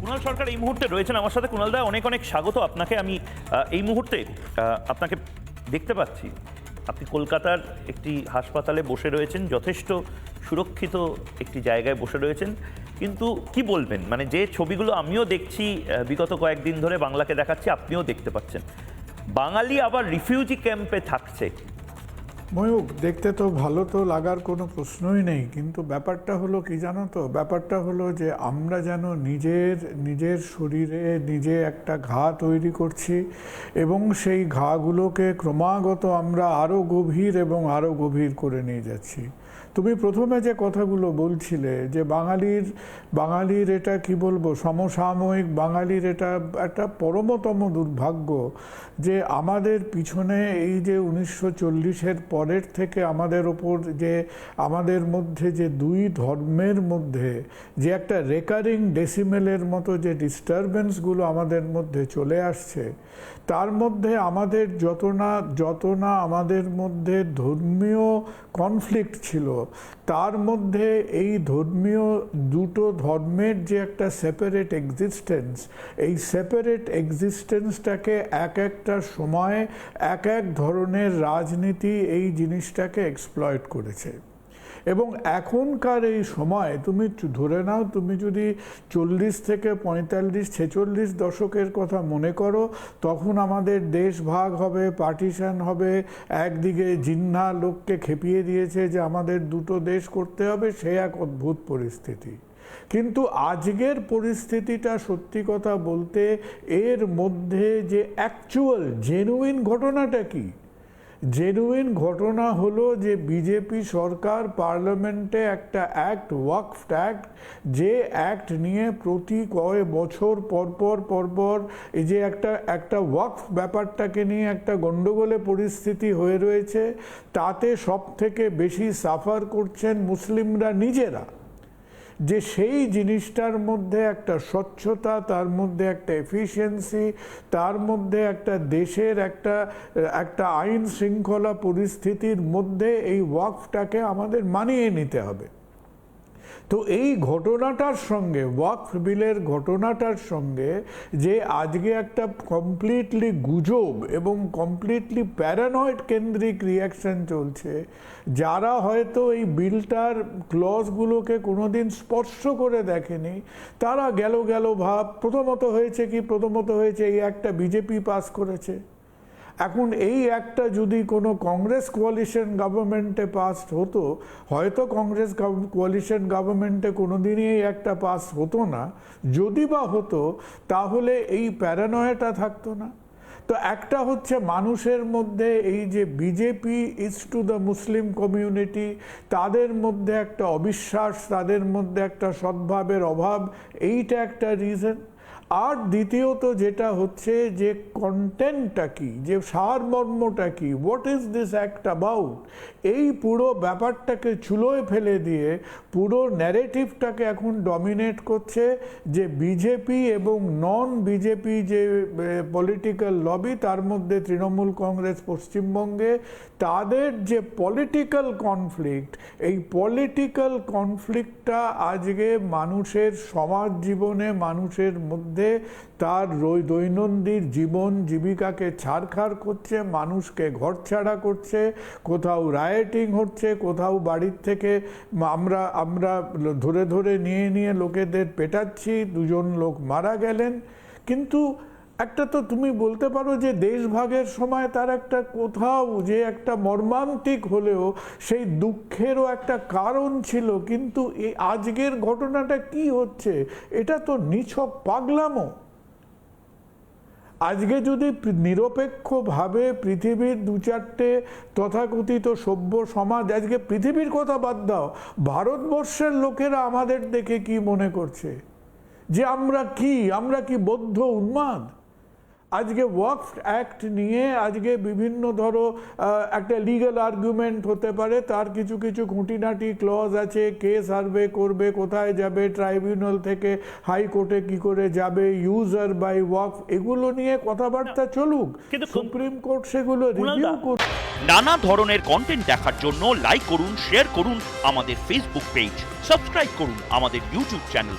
কুণাল সরকার এই মুহূর্তে রয়েছেন। আমার সাথে কুণাল দা, অনেক অনেক স্বাগত আপনাকে। আমি এই মুহূর্তে আপনাকে দেখতে পাচ্ছি। আপনি কলকাতার একটি হাসপাতালে বসে রয়েছেন, যথেষ্ট সুরক্ষিত একটি জায়গায় বসে রয়েছেন। কিন্তু কি বলবেন? মানে যে ছবিগুলো আমিও দেখছি বিগত কয়েকদিন ধরে বাংলাকে দেখাচ্ছি, আপনিও দেখতে পাচ্ছেন। বাঙালি আবার রিফিউজি ক্যাম্পে থাকছে। ময়ূক দেখতে তো ভালো তো লাগার কোনো প্রশ্নই নেই, কিন্তু ব্যাপারটা হলো কি জানো তো? ব্যাপারটা হলো যে আমরা যেন নিজের নিজের শরীরে নিজে একটা ঘা তৈরি করছি এবং সেই ঘাগুলোকে ক্রমাগত আমরা আরও গভীর এবং আরও গভীর করে নিয়ে যাচ্ছি। তুমি প্রথমে যে কথাগুলো বলছিলে যে বাঙালির বাঙালির এটা কি বলব? সমসাময়িক বাঙালির এটা একটা পরমতম দুর্ভাগ্য যে আমাদের পিছনে এই যে উনিশশো চল্লিশের পরের থেকে আমাদের ওপর যে, আমাদের মধ্যে যে দুই ধর্মের মধ্যে যে একটা রেকারিং ডেসিমেলের মতো যে ডিস্টারবেন্সগুলো আমাদের মধ্যে চলে আসছে, তার মধ্যে আমাদের যত না যত না আমাদের মধ্যে ধর্মীয় কনফ্লিক্ট ছিল, তার মধ্যে এই ধর্মীয় দুটো ধর্মের যে একটা সেপারেট এক্সিস্টেন্স এই সেপারেট এক্সিস্টেন্সটাকে এক একটা সময় এক এক ধরনের রাজনীতি, এই জিনিসটাকে এক্সপ্লয়েট করেছে। এবং এখনকার এই সময় তুমি ধরে নাও, তুমি যদি চল্লিশ থেকে পঁয়তাল্লিশ, ছেচল্লিশ দশকের কথা মনে করো, তখন আমাদের দেশ ভাগ হবে পার্টিশন হবে, একদিকে জিন্না লোককে খেপিয়ে দিয়েছে যে আমাদের দুটো দেশ করতে হবে, সে এক অদ্ভুত পরিস্থিতি। কিন্তু আজকের পরিস্থিতিটা সত্যি কথা বলতে, এর মধ্যে যে অ্যাকচুয়াল জেনুইন ঘটনাটা কি? জেনুইন ঘটনা হলো যে বিজেপি সরকার পার্লামেন্টে একটা অ্যাক্ট ওয়াকফ অ্যাক্ট যে অ্যাক্ট নিয়ে প্রতি কয় বছর পরপর পরপর এই যে একটা একটা ওয়াকফ ব্যাপারটাকে নিয়ে একটা গণ্ডগোলে পরিস্থিতি হয়ে রয়েছে, তাতে সব থেকে বেশি সাফার করছেন মুসলিমরা নিজেরা। যে সেই জিনিসটার মধ্যে একটা স্বচ্ছতা, তার মধ্যে একটা এফিসিয়েন্সি তার মধ্যে একটা দেশের একটা একটা আইন শৃঙ্খলা পরিস্থিতির মধ্যে এই ওয়াকফটাকে আমাদের মানিয়ে নিতে হবে। তো এই ঘটনাটার সঙ্গে ওয়াকফ বিলের ঘটনাটার সঙ্গে যে আজকে একটা কমপ্লিটলি গুজব এবং কমপ্লিটলি প্যারানয়েড কেন্দ্রিক রিয়াকশন চলছে, যারা হয়তো এই বিলটার ক্লজগুলোকে কোনোদিন স্পর্শ করে দেখেনি, তারা গেল গেল ভাব, প্রথমত হয়েছে কি? প্রথমত হয়েছে এই একটা বিজেপি পাস করেছে। এখন এই একটা যদি কোনো কংগ্রেস কোয়ালিশন গভর্নমেন্টে পাস হতো, হয়তো কংগ্রেস কোয়ালিশন গভর্নমেন্টে কোনোদিনই এই একটা পাস হতো না। যদি বা হতো, তাহলে এই প্যারানয়েটা থাকতো না। তো একটা হচ্ছে মানুষের মধ্যে এই যে BJP is to the Muslim community তাদের মধ্যে একটা অবিশ্বাস, তাদের মধ্যে একটা সদ্ভাবের অভাব, এইটা একটা রিজন আর দ্বিতীয়ত যেটা হচ্ছে যে কন্টেন্টটা কি? যে সারমর্মটা কি? What is this act about এই পুরো ব্যাপারটাকে চুলোয় ফেলে দিয়ে পুরো ন্যারেটিভটাকে এখন ডমিনেট করছে যে বিজেপি এবং নন বিজেপি যে পলিটিক্যাল লবি তার মধ্যে তৃণমূল কংগ্রেস পশ্চিমবঙ্গে, তাদের যে পলিটিক্যাল কনফ্লিক্ট এই পলিটিক্যাল কনফ্লিক্টটা আজকে মানুষের সমাজ জীবনে, মানুষের মধ্যে তার রৈ- দৈনন্দিন জীবন জীবিকাকে ছাড়খাড় করছে, মানুষকে ঘর ছাড়া করছে, কোথাও রায়েটিং হচ্ছে, কোথাও বাড়ির থেকে আমরা আমরা ধরে ধরে নিয়ে নিয়ে লোকেদের পেটাচ্ছি, দুজন লোক মারা গেলেন। কিন্তু একটা তো তুমি বলতে পারো যে দেশভাগের সময় তার একটা কোথাও যে একটা মর্মান্তিক হলেও সেই দুঃখেরও একটা কারণ ছিল, কিন্তু এই আজকের ঘটনাটা কি হচ্ছে? এটা তো নিছক পাগলামো। আজকে যদি নিরপেক্ষভাবে পৃথিবীর দু চারটে তথাকথিত সভ্য সমাজ, আজকে পৃথিবীর কথা বাদ দাও, ভারতবর্ষের লোকেরা আমাদের দেখে কি মনে করছে? যে আমরা কি? আমরা কি বৌদ্ধ উন্মাদ? আজকে ওয়াকফ অ্যাক্ট নিয়ে আজকে বিভিন্ন ধরো একটা লিগাল আর্গুমেন্ট হতে পারে তার কিছু কিছু খুঁটিনাটি ক্লজ আছে কে সার্ভে করবে কোথায় যাবে ট্রাইব্যুনাল থেকে হাইকোর্টে কি করে যাবে ইউজার বাই ওয়াকফ এগুলো নিয়ে কথাবার্তা চলুক। কিন্তু সুপ্রিম কোর্ট সেগুলো রিভিউ করুক। নানা ধরনের কন্টেন্ট দেখার জন্য লাইক করুন শেয়ার করুন আমাদের ফেসবুক পেজ সাবস্ক্রাইব করুন আমাদের ইউটিউব চ্যানেল